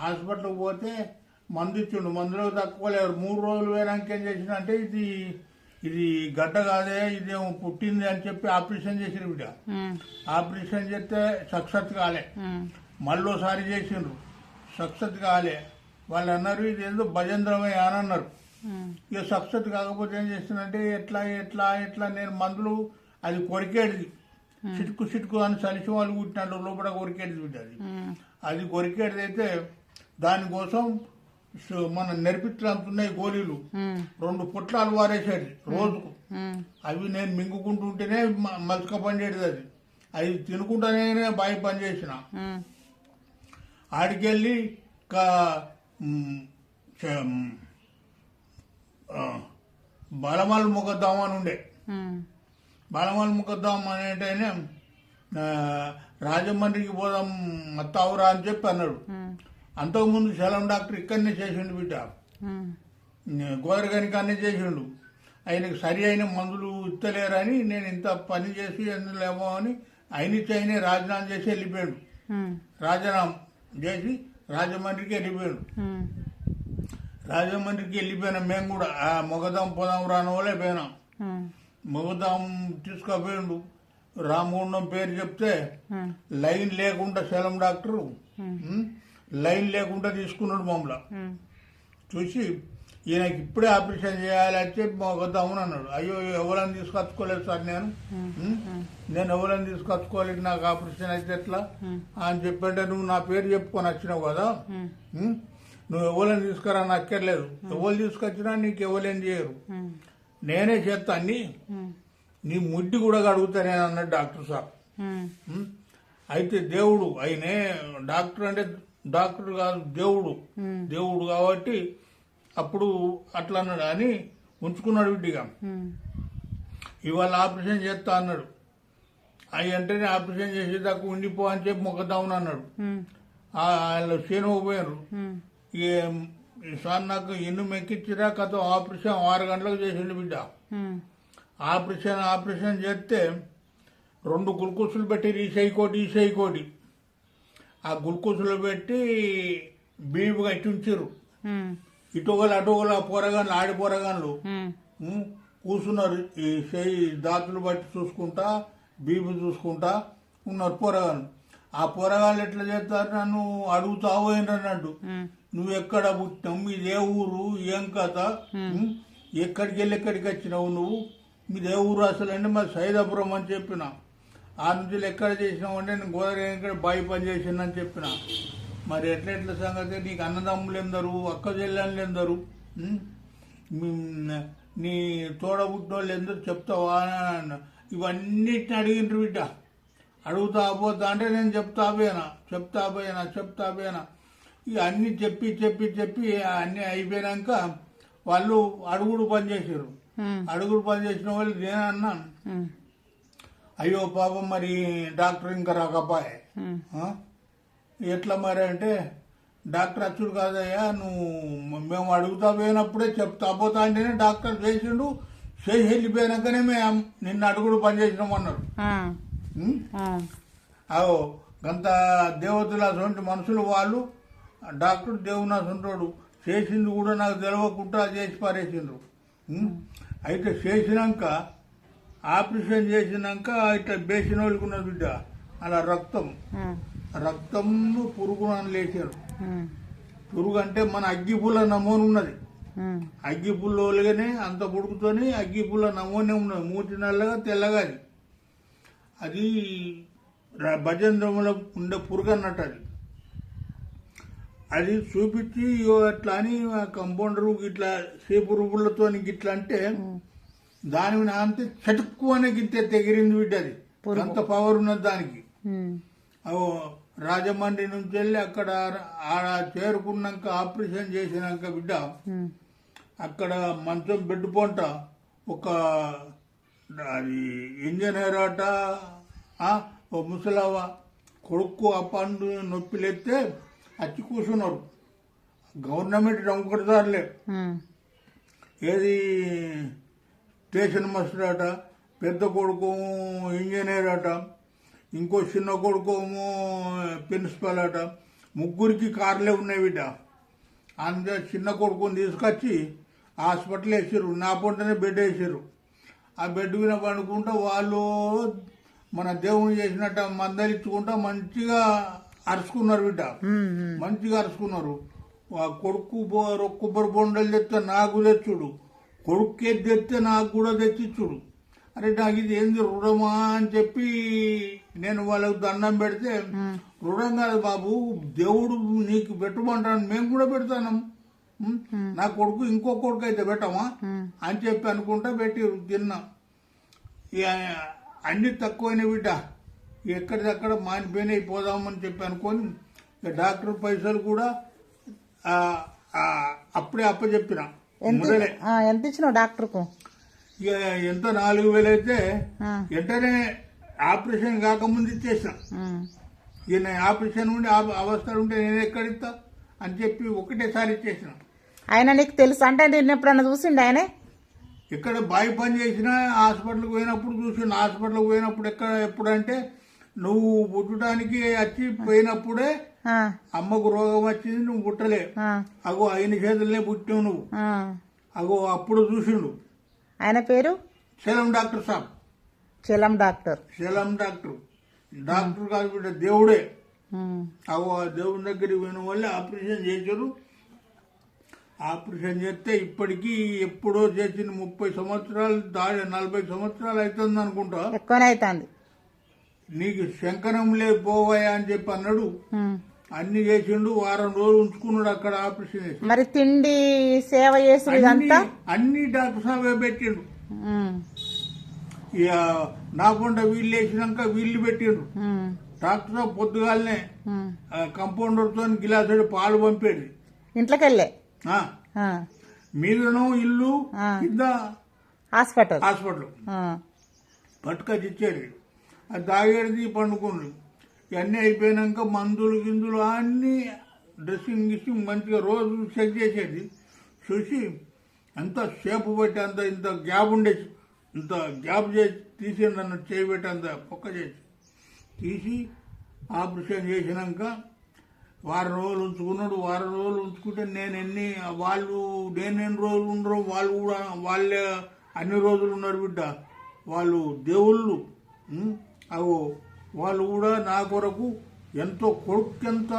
హాస్పిటల్కి పోతే మందు ఇచ్చిండు. మందులో తక్కువ లేరు మూడు రోజులు పోయినాక ఏం చేసిన అంటే ఇది ఇది గడ్డ కాదే ఇదేమో పుట్టింది అని చెప్పి ఆపరేషన్ చేసిన బిడ్డ. ఆపరేషన్ చేస్తే సక్సెస్ కాలే. మళ్ళోసారి చేసిండ్రు. సక్సెస్ కాలే. వాళ్ళు అన్నారు ఇది ఏదో భజంద్రమే అని అన్నారు. ఇక సక్సెస్ కాకపోతే ఏం చేస్తున్నంటే ఎట్లా ఎట్లా ఎట్లా నేను మందులు అది కొరికేది చిటుకు చిటుకు అని సలిసి వాళ్ళు కుట్టినట్టు లోపల కొరికేది బిడ్డ అది. అది కొరికేది అయితే దానికోసం మన నెరిపిత్రంత ఉన్నాయి గోళీలు రెండు పుట్లాలు వారేసేది రోజుకు. అవి నేను మింగుకుంటుంటేనే మ- మలక పండేది అది. అది తినుకుంటానే బాయి పని చేసిన ఉమ్, ఆడికెళ్ళి బలమాలు ముఖద్దామని ఉండే. ఉమ్, బలమాలు ముఖద్దాం అనేటైనా రాజమండ్రికి పోదాం మత్తావురా అని చెప్పి అన్నాడు. అంతకుముందు శలం డాక్టర్ ఇక్కడనే చేసిండు బిడ్డ. ఉమ్, గోదరగానికి అన్నీ చేసిండు. ఆయనకు సరి అయిన మందులు ఇస్తలేరని నేను ఇంత పని చేసి ఎందులేమో అని ఆయన ఇచ్చి ఆయనే రాజీనామా చేసి వెళ్ళిపోయాడు. రాజీనామా చేసి రాజమండ్రికి వెళ్ళిపోయాడు. రాజమండ్రికి వెళ్ళిపోయినా మేము కూడా ఆ మొగదాం పోదాం రాని వాళ్ళే పోయినాం మొగదాం తీసుకుపోయిండు. రామగుండం పేరు చెప్తే లైన్ లేకుండా శలం డాక్టరు. లైన్ లేకుండా తీసుకున్నాడు మమ్మల్ని చూసి ఈయనకి ఇప్పుడే ఆపరేషన్ చేయాలి అని చెప్పి మొగదామని అన్నాడు. అయ్యో ఎవరైనా తీసుకొచ్చుకోలేదు సార్ నేను? నేను ఎవరైనా తీసుకొచ్చుకోలేదు? నాకు ఆపరేషన్ అయితే ఎట్లా? అని చెప్పంటే నువ్వు నా పేరు చెప్పుకొని వచ్చినావు కదా? నువ్వు ఎవరైనా తీసుకురా నాకు అక్కర్లేదు ఎవరు తీసుకొచ్చినా నీకు ఎవరేం చేయరు. నేనే చేస్తా అన్ని. నీ ముడ్డి కూడా కడుగుతా నేను అన్నాడు డాక్టర్ సార్. అయితే దేవుడు ఆయనే డాక్టర్ అంటే డాక్టర్ కాదు దేవుడు. దేవుడు కాబట్టి అప్పుడు అట్లా అన్నాడు. అని ఉంచుకున్నాడు విడ్డిగా ఇవాళ ఆపరేషన్ చేస్తా అన్నాడు. అవి అంటేనే ఆపరేషన్ చేసేదాకా ఉండిపో అని చెప్పి మొక్కదామని అన్నాడు. వాళ్ళు చేను పోయారు సార్ నాకు ఎన్ను మెక్కిచ్చిరా కథ ఆపరేషన్ ఆరు గంటలకు చేసిండు బిడ్డ. ఆపరేషన్ ఆపరేషన్ చేస్తే రెండు గ్లూకోజులు పెట్టి ఈ కోటి ఈ కోటి. ఆ గ్లూకోజులు పెట్టి బీపు కట్టి ఉంచారు ఇటుగలు అటుగలు ఆ పోరగాన్లు ఆడి పోరగాన్లు కూర్చున్నారు. ఈ చేయి దాతులు బట్టి చూసుకుంటా బీపీ చూసుకుంటా ఉన్నారు పోరగాళ్ళు. ఆ పోరగాళ్ళు ఎట్లా చేస్తారు? నన్ను అడుగుతావు ఏంటన్నట్టు ఉమ్, నువ్వు ఎక్కడ పుట్టినావు? మీది ఏ ఊరు? ఏం కథ? ఎక్కడికి వెళ్ళి ఎక్కడికి వచ్చినావు నువ్వు? మీది ఊరు అసలు? అంటే మరి సైదాపురం అని చెప్పిన. ఆ నుంచి ఎక్కడ చేసినావు అంటే నేను గోదావరి ఇక్కడ బాయి పని చేసిందని చెప్పిన. మరి ఎట్లా ఎట్లా సంగతి? నీకు అన్నదమ్ములు ఎందరు అక్క చెల్లెళ్ళు ఎందరు? నీ తోడబుట్టోళ్ళు ఎందరు చెప్తావా. ఇవన్నిటిని అడిగిండ్రు బిడ్డ. అడుగుతా పోతా అంటే నేను చెప్తా పోయినా. చెప్తా పోయినా చెప్తా పోయినా. ఇక అన్ని చెప్పి చెప్పి చెప్పి అన్ని అయిపోయినాక వాళ్ళు అడుగుడు పని చేసారు ఉమ్, అడుగుడు పని చేసిన వాళ్ళు నేనన్నా ఉమ్, అయ్యో పాపం మరి డాక్టర్ ఇంకా రాకపోయే? ఎట్లా మరి అంటే డాక్టర్ అచ్చుడు కాదయ్యా నువ్వు మేము అడుగుతా పోయినప్పుడే చెప్తా పోతా అంటేనే డాక్టర్ చేసిండు చేసి వెళ్ళిపోయినాకనే మేము నిన్న అడుగుడు పని చేసినాం అన్నారు. ఆ, ఉం? ఆ, అవు గంత దేవతలు అటువంటి మనుషులు వాళ్ళు డాక్టర్ దేవుని అసంటోడు చేసింది కూడా నాకు తెలియకుండా చేసి పారేసిండ్రు? అయితే చేసినాక ఆపరేషన్ చేసినాక ఇట్లా బేసిన వాళ్ళకి ఉన్నది బిడ్డ అలా రక్తం. రక్తం పురుగు అని లేచారు. పురుగు అంటే మన అగ్గిపుల్ల నమూన ఉన్నది. ఉమ్, అగ్గిపుల్లగానే అంత పుడుకుతోని అగ్గిపుల్ల నమూనే ఉన్నది. మూతి నల్లగా తెల్లగా అది అది భజంద్రములో ఉండే పురుగు అన్నట్టు అది. అది చూపించి అట్లా అని కంపౌండరు ఇట్లా సేపు రుబ్బులతో గిట్లా అంటే దాని అంతే చటుక్కు అనే గిట్టే తెగిరింది బిడ్డ అది అంత పవర్ ఉన్నది దానికి. అవు రాజమండ్రి నుంచి వెళ్ళి అక్కడ ఆడ చేరుకున్నాక ఆపరేషన్ చేసినాక బిడ్డ అక్కడ మంచం బెడ్ పొంట ఒక అది ఇంజనీర్ అట ఆ, ఓ ముసలవ్వ కొడుకు ఆ పండు నొప్పి లేస్తే వచ్చి కూర్చున్నారు. గవర్నమెంట్ ఉమ్, ఏది స్టేషన్ మాస్టర్ అట పెద్ద కొడుకు ఇంజనీర్ అట ఇంకో చిన్న కొడుకు ప్రిన్సిపల్ అట ముగ్గురికి కార్లే ఉన్నాయి బిడ్డ. అందులో చిన్న కొడుకుని తీసుకొచ్చి హాస్పిటల్ వేసారు నా పొంటనే బెడ్ వేసారు ఆ బెడ్ మీద పడుకుంటా వాళ్ళు మన దేవుని చేసినట్టు మందలించుకుంటా మంచిగా అరుచుకున్నారు బిడ్డ. మంచిగా అరుచుకున్నారు. ఆ కొడుకు కొబ్బరి బొండలు తెస్తే నాకు తెచ్చుడు. కొడుకు తెస్తే నాకు కూడా తెచ్చిచ్చుడు అరే నాకు ఇది ఏంది రుణమా అని చెప్పి నేను వాళ్ళకు దండం పెడితే రుణం కాదు బాబు దేవుడు నీకు పెట్టమంటాను మేము కూడా పెడతాను? నా కొడుకు ఇంకో కొడుకు అయితే పెట్టమా? అని చెప్పి అనుకుంటా పెట్టి తిన్నా. అన్ని తక్కువైన బిడ్డ. ఎక్కడిదక్కడ మానిపోయినాయి పోదామని చెప్పి అనుకొని డాక్టర్ పైసలు కూడా అప్పుడే అప్పచెప్పిన. ఎంత ఆ, ఎంత ఇచ్చినావు డాక్టర్కు? ఇక ఎంత నాలుగు వేలు అయితే ఆ, వెంటనే ఆపరేషన్ కాకముందు ఇచ్చేసిన. ఇక నేను ఆపరేషన్ ఉండి ఆ- అవస్థలు ఉంటే నేను ఎక్కడిస్తా అని చెప్పి ఒకటేసారి ఇచ్చేసిన. ఆయన నీకు తెలుసు? అంటే నేను ఎప్పుడన్నా చూసిండు ఆయనే? ఇక్కడ బాయ్ పని చేసిన హాస్పిటల్కి పోయినప్పుడు చూసిన హాస్పిటల్కి పోయినప్పుడు ఎక్కడ ఎప్పుడంటే నువ్వు పుట్టడానికి వచ్చి పోయినప్పుడే అమ్మకు రోగం వచ్చింది నువ్వు పుట్టలే. అగో ఆయన చేతులనే పుట్టావు నువ్వు. అగో అప్పుడు చూసిండు. ఆయన పేరు? Shalam doctor saab. Chalam doctor. Shalam doctor. Doctor కాదు బిడ్డ దేవుడే అగో ఆ దేవుని దగ్గరికి పోయిన వల్ల ఆపరేషన్ చేశారు. ఆపరేషన్ చేస్తే ఇప్పటికీ ఎప్పుడో చేసిన ముప్పై సంవత్సరాలు దాడి నలభై సంవత్సరాలు అవుతుంది అనుకుంటా. ఎక్కువనే అవుతుంది. నీకు శంకరం లేదు పోవాయా అని చెప్పి అన్నాడు. అన్ని చేసిండు వారం రోజులు ఉంచుకున్నాడు అక్కడ ఆపరేషన్ చేసి. మరి తిండి సేవ ఇదంతా? అన్ని- డాక్టర్ సాబే పెట్టిండు. ఇక వీళ్ళు వేసినాక వీళ్ళు పెట్టిండ్రు. ఉమ్, డాక్టర్ సాబ్ పొద్దుగాలనే ఉమ్. కంపౌండర్తో గిలాసుడు పాలు పంపేది ఇంట్లోకి వెళ్ళే ఆ, ఆ, మీదనో ఇల్లు. కింద హాస్పిటల్? హాస్పిటల్. పట్టుకొచ్చి ఇచ్చేది అది తాగేది పండుకుండు ఇవన్నీ అయిపోయినాక మందులు గిందులు అన్నీ డ్రెస్సింగ్ గిస్సింగ్ మంచిగా రోజు చెక్ చేసేది. చూసి అంత షేపు పెట్టి అంత ఇంత గ్యాప్ ఉండే ఇంత గ్యాప్ చేసి తీసి నన్ను చేయబెట్టి అంత పొక్క చేసి తీసి ఆపరేషన్ చేసినాక వారం రోజులు ఉంచుకున్నాడు. వారం రోజులు ఉంచుకుంటే నేను ఎన్ని వాళ్ళు నేను ఎన్ని రోజులు ఉండరు వాళ్ళు కూడా వాళ్ళే అన్ని రోజులు ఉన్నారు బిడ్డ. వాళ్ళు దేవుళ్ళు. అవో వాళ్ళు కూడా నా కొరకు ఎంతో కొడుకు ఎంత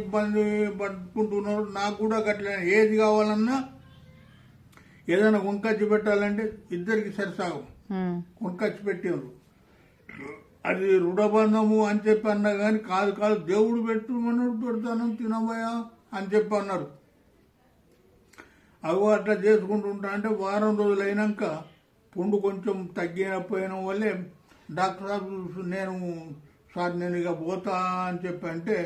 ఇబ్బంది పడుకుంటున్నారు నాకు కూడా గట్ల. ఏది కావాలన్నా ఏదైనా వంకచ్చి పెట్టాలంటే ఇద్దరికి సరిసాగం. కొనుకొచ్చి పెట్టారు అది రుణబంధము అని చెప్పి అన్నా కానీ కాదు కాదు దేవుడు పెట్టుమన్నాడు పెడతాను తినబోయా అని చెప్పి అన్నారు. అవి అట్లా చేసుకుంటూ ఉంటా అంటే వారం రోజులు అయినాక పుండు కొంచెం తగ్గిపోయిన వల్లే డాక్టర్ సాబ్ నేను సార్ నేను ఇక పోతా అని చెప్పి అంటే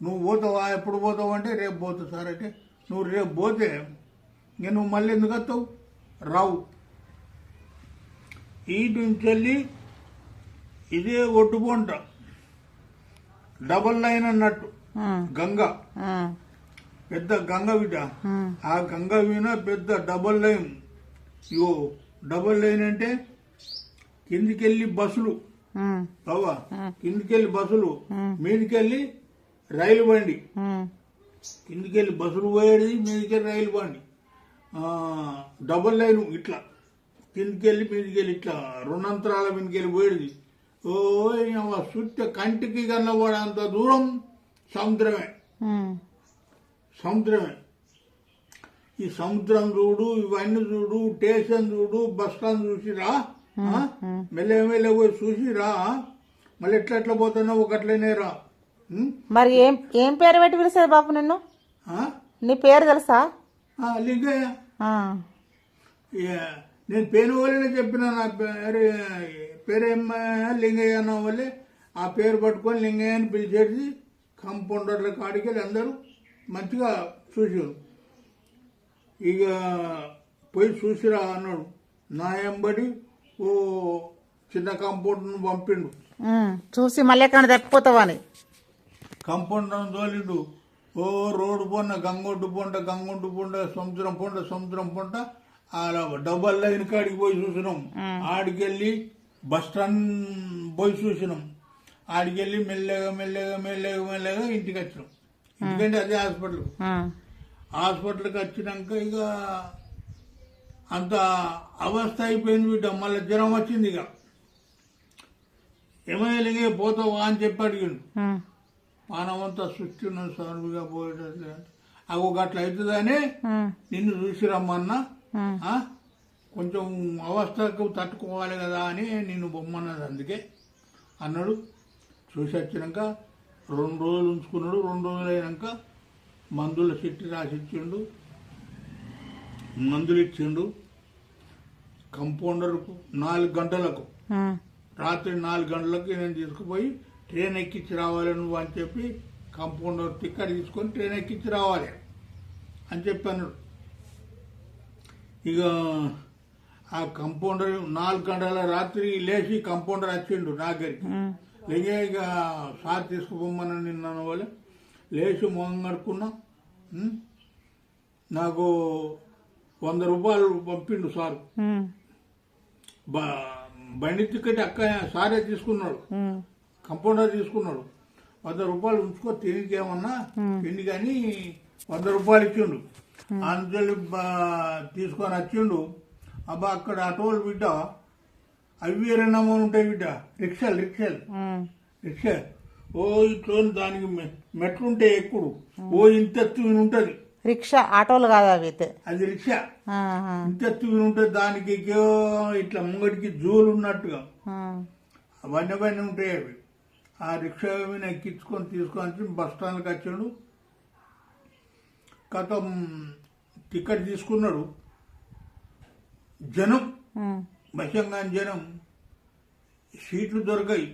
నువ్వు పోతావా? ఎప్పుడు పోతావు? అంటే రేపు పోతా సార్. అంటే నువ్వు రేపు పోతే ఇంక నువ్వు మళ్ళీ ఎందుకు వస్తావు? రావు. ఈ నుంచి వెళ్ళి ఇదే ఒడ్డుపొంట డబల్ లైన్ అన్నట్టు. గంగ. పెద్ద గంగ ఉమ్, ఆ. గంగ మీద పెద్ద డబల్ లైన్ ఇగో డబల్ లైన్ అంటే కిందికెళ్ళి బస్సులు. బావా కిందికెళ్ళి బస్సులు. ఉమ్. మీదికెళ్ళి రైలు బండి. ఉమ్, కిందికెళ్ళి బస్సులు పోయేది మీదికెళ్ళి రైలు బండి. డబల్ లైన్ ఇట్లా. కిందికెళ్ళి మీదికెళ్ళి ఇట్లా. రెండంతరాల మీదకెళ్ళి పోయేది. ఓ చుట్ట కంటికి కన్నబడంత దూరం సముద్రమే. సముద్రమే. ఈ సముద్రం చూడు ఇవన్నీ చూడు స్టేషన్ చూడు బస్ స్టాండ్ చూసిరా? ఆ? మెల్లగా మెల్లగా పోయి చూసిరా మళ్ళీ ఎట్లా ఎట్లా పోతున్నావు ఒకట్లనే రా? మరి ఏం ఏం పేరు పెట్టి పిలిచేది బాబు నిన్ను? నీ పేరు తెలుసా? లింగయ్య. నేను పేరు వాళ్ళనే చెప్పిన నా పేరు పేరేమ్మా లింగయ్య అన్న వాళ్ళే ఆ పేరు పట్టుకొని లింగయ్య అని పిలిచేసి కంపౌండర్ల కాడికి వెళ్ళి అందరూ మంచిగా చూసారు ఇక పోయి చూసిరా అన్నాడు. నా ఎంబడి ఓ చిన్న కాంపౌండర్ను పంపిండు. చూసి మళ్ళీ ఎక్కడ తప్పిపోతావా అని. కంపౌండర్ తోలిండు. ఓ రోడ్డు పొండ గంగొడ్డు పొండ గంగొడ్డు పొండ సముద్రం పొండ సముద్రం పొండ. అలా డబల్ లైన్ కాడికి పోయి చూసినాం. ఆడికెళ్ళి బస్ స్టాండ్ పోయి చూసినాం. ఆడికెళ్ళి మెల్లగా మెల్లగా మెల్లగా మెల్లగా ఇంటికి వచ్చినాం. ఎందుకంటే అదే హాస్పిటల్. హాస్పిటల్కి వచ్చినాక ఇక అంత అవస్థ అయిపోయింది బిడ్డ. మళ్ళీ జ్వరం వచ్చింది ఇక. ఏమైనా పోతావా అని చెప్పి అడిగిండు. మానవంతా సృష్టి ఉన్నది సరువుగా పోయేటట్లే అవి గట్ల అవుతుందని నిన్ను చూసి రమ్మన్నా? కొంచెం అవస్థకు తట్టుకోవాలి కదా అని నిన్ను బొమ్మన్నది అందుకే. అన్నాడు. చూసి వచ్చినాక రెండు రోజులు ఉంచుకున్నాడు. రెండు రోజులు అయినాక మందుల చెట్టు రాసి ఇచ్చిండు మందులు ఇచ్చిండు కంపౌండర్కు నాలుగు గంటలకు. రాత్రి నాలుగు గంటలకు నేను తీసుకుపోయి ట్రైన్ ఎక్కించి రావాలి నువ్వు అని చెప్పి కంపౌండర్ టికెట్ తీసుకొని ట్రైన్ ఎక్కించి రావాలి అని చెప్పాను. ఇక ఆ కంపౌండర్ నాలుగు గంటల రాత్రి లేచి కంపౌండర్ వచ్చిండు నా దగ్గరికి. లేగే ఇక సార్ తీసుకుపోమని నిన్న వాళ్ళు లేచి మొహం కడుక్కున్నా? నాకు వంద రూపాయలు పంపిండు సార్. బండి టికెట్ అక్క సారే తీసుకున్నాడు. కంపౌండర్ తీసుకున్నాడు. వంద రూపాయలు ఉంచుకో తిరిగి ఏమన్నా తిండి కానీ వంద రూపాయలు ఇచ్చిండు. అందులో తీసుకొని వచ్చిండు. అబ్బా అక్కడ ఆటోలు బిడ్డ. అవి రెండమ్మ ఉంటాయి బిడ్డ. రిక్షాలు రిక్షాలు. ఉమ్, రిక్షా. ఓ ఇట్లో దానికి మె- మెట్లుంటాయి ఎక్కుడు ఓ ఇంత ఉంటది. రిక్షా ఆటోలు కాదు అవి అయితే. అది రిక్షా. ఎత్తు ఉంటది దానికి ఇట్లా ముంగడికి జూలు ఉన్నట్టుగా. అవన్నీ అవన్నీ ఉంటాయి అవి. ఆ రిక్షా మీద ఎక్కించుకొని తీసుకొని బస్ స్టాండ్కి వచ్చాడు. కథం టికెట్ తీసుకున్నాడు. జనం బసంగాని జనం సీట్లు దొరకాయి.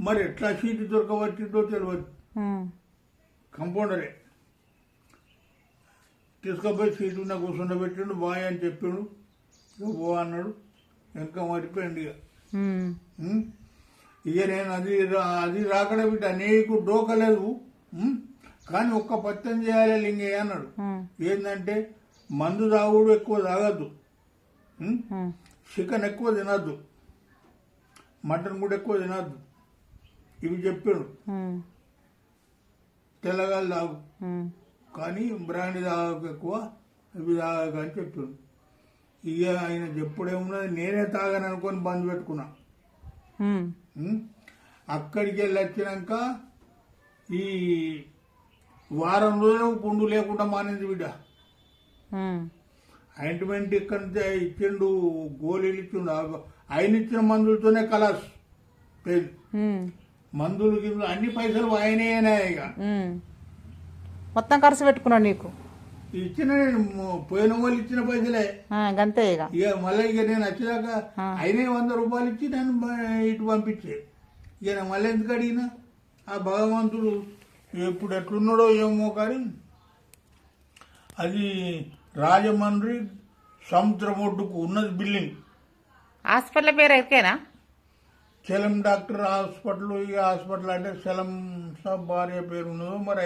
మరి ఎట్లా సీట్లు దొరకవచ్చిందో తెలియదు కంపౌండరే. తీసుకుపోయి సీటు ఉన్న కూర్చుండబెట్టిండు బాయ్ అని చెప్పిండు. ఇక పో అన్నాడు. ఇంకా మరిపోయింది ఇక? ఇక నేను అది అది రాకడా బిడ్డ నీకు డోకలేదు? కానీ ఒక్క పత్యం చేయాలి లింగయ్య అన్నాడు. ఏంటంటే మందు తాగుడు ఎక్కువ తాగద్దు. చికెన్ ఎక్కువ తినద్దు. మటన్ కూడా ఎక్కువ తినద్దు. ఇవి చెప్పాడు. తెల్లగాలు తాగు. కానీ బ్రాండ్ తాగకు ఎక్కువ ఇవి తాగక అని చెప్పాడు. ఇక ఆయన చెప్పుడేమున్నది నేనే తాగను అనుకొని బంద్ పెట్టుకున్నా? అక్కడికి వెళ్ళి వచ్చినాక ఈ వారం రోజులు పుండు లేకుండా మానింది బిడ్డ. ఉమ్, ఆయింట్మెంట్ ఇక్కడ నుంచి ఇచ్చిండు గోళీలు ఇచ్చిండు. ఆయన ఇచ్చిన మందులతోనే కలాస్ ఉమ్, మందులు అన్ని పైసలు ఆయనే ఇక. మొత్తం ఖర్చు పెట్టుకున్నాడు నీకు. ఇచ్చిన నేను పోయిన వాళ్ళు ఇచ్చిన పైసలే. గంతే ఇక. ఇక మళ్ళీ ఇక నేను వచ్చినాక ఆ. ఆయనే వంద రూపాయలు ఇచ్చి నన్ను బ- ఇటు పంపించే. ఇక నేను మళ్ళీ ఎందుకు అడిగినా? ఆ భగవంతుడు ఎప్పుడు ఎట్లున్నాడో ఏమో కానీ అది రాజమండ్రి సముద్రం ఒడ్డుకు ఉన్నది బిల్డింగ్ హాస్పిటల్ పేరు ఎరికేనా సెలం డాక్టర్ హాస్పిటల్ ఈ హాస్పిటల్ అంటే సెలం సాబ్ భార్య పేరు ఉన్నదో మరి